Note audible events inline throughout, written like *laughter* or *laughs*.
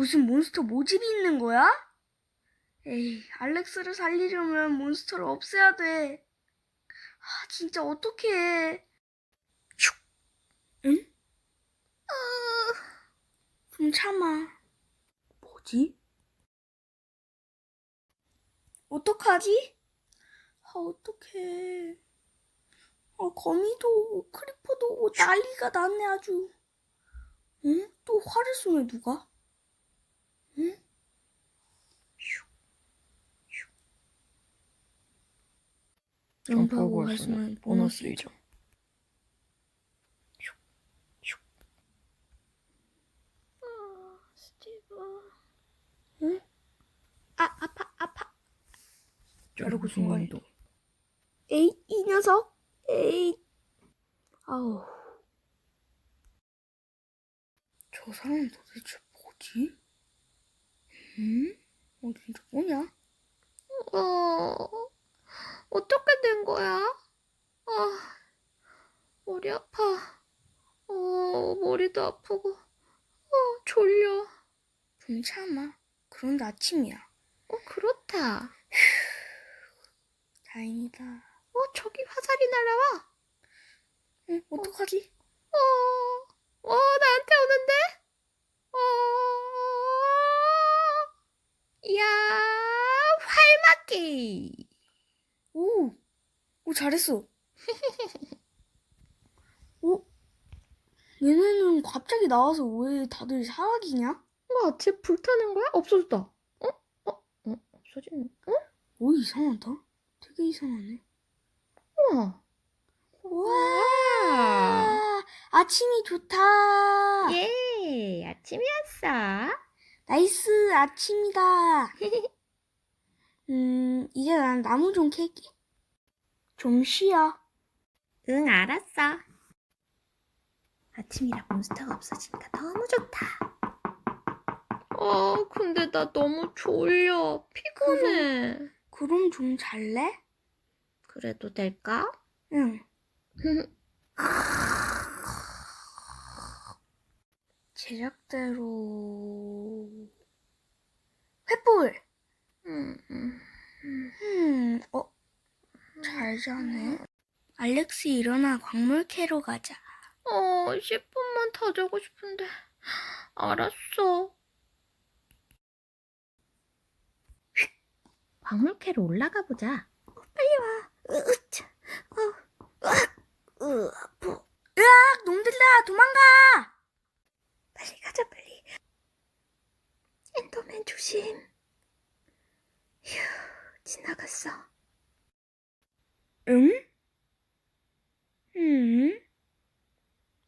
무슨 몬스터 모집이 있는 거야? 에이, 알렉스를 살리려면 몬스터를 없애야 돼. 아, 진짜 어떡해. 슉. 응? 아, 좀 참아. 뭐지? 어떡하지? 아, 어떡해. 아, 거미도 크리퍼도 오고, 난리가 났네, 아주. 응? 또 화를 쏘네, 누가? 응? 점프하고 할수는 보너스 2점. 스티브. 응? 아, 아파, 아파. 자르고 순간이동. 에이, 이 녀석. 에이. 아우. 저 사람은 도대체 뭐지? 응? 어, 진짜 뭐냐? 어, 어떻게 된 거야? 아, 머리 아파. 어, 머리도 아프고. 어, 졸려. 좀 참아. 그런데 아침이야. 어, 그렇다. 다행이다. 어, 저기 화살이 날아와. 응, 어떡하지? 어, 어, 나한테 오는데? 어, 야, 활맞기. 오, 오, 잘했어. *laughs* 오, 얘네는 갑자기 나와서 왜 다들 사라지냐? 와, 쟤 불타는 거야? 없어졌다. 어? 어? 어? 없어지네. 어? 오, 이상하다. 되게 이상하네. 우와. 와, 아침이 좋다. 예, 아침이었어. 나이스, 아침이다. *laughs* 음, 이제 난 나무 좀 캘게. 좀 쉬어. 응, 알았어. 아침이라 몬스터가 없어지니까 너무 좋다. 어, 근데 나 너무 졸려. 피곤해. 그럼 좀 잘래? 그래도 될까? 응. *laughs* 제작대로 횃불. 음, 음. 음, 어, 잘 자네. 알렉스 일어나 광물 캐러 가자. 어, 10분만 더 자고 싶은데. 알았어. 광물 캐러 올라가 보자. 으차, 어, 으악, 으, 아프. 으악, 놈들아, 도망가! 빨리 가자, 빨리. 엔더맨 조심. 휴, 지나갔어. 응? 음?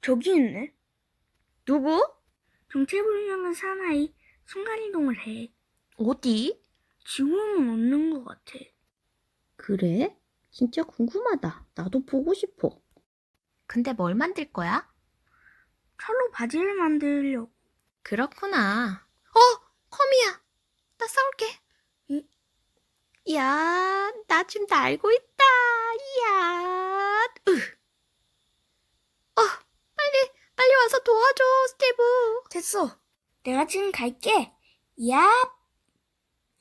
저기 있네. 누구? 정체불명한 사나이 순간이동을 해. 어디? 지구로는 없는 것 같아. 그래? 진짜 궁금하다. 나도 보고 싶어. 근데 뭘 만들 거야? 철로 바지를 만들려고. 그렇구나. 어, 컴이야. 나 싸울게. 응? 야, 나 지금 날고 있다. 이야. 으. 어, 빨리, 빨리 와서 도와줘, 스티브. 됐어. 내가 지금 갈게. 야.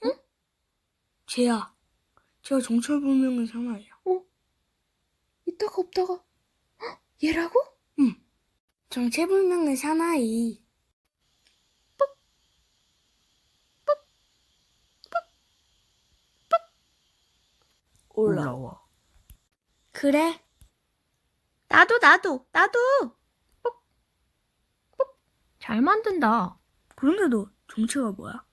응? 쟤야. 쟤가 정체불명한 사나이야. 이따가 없다가. 헉, 얘라고? 정체불명한 사나이. 올라와. 그래. 나도, 나도, 나도. 뽁, 뽁. 잘 만든다. 그런데 너 정체가 뭐야?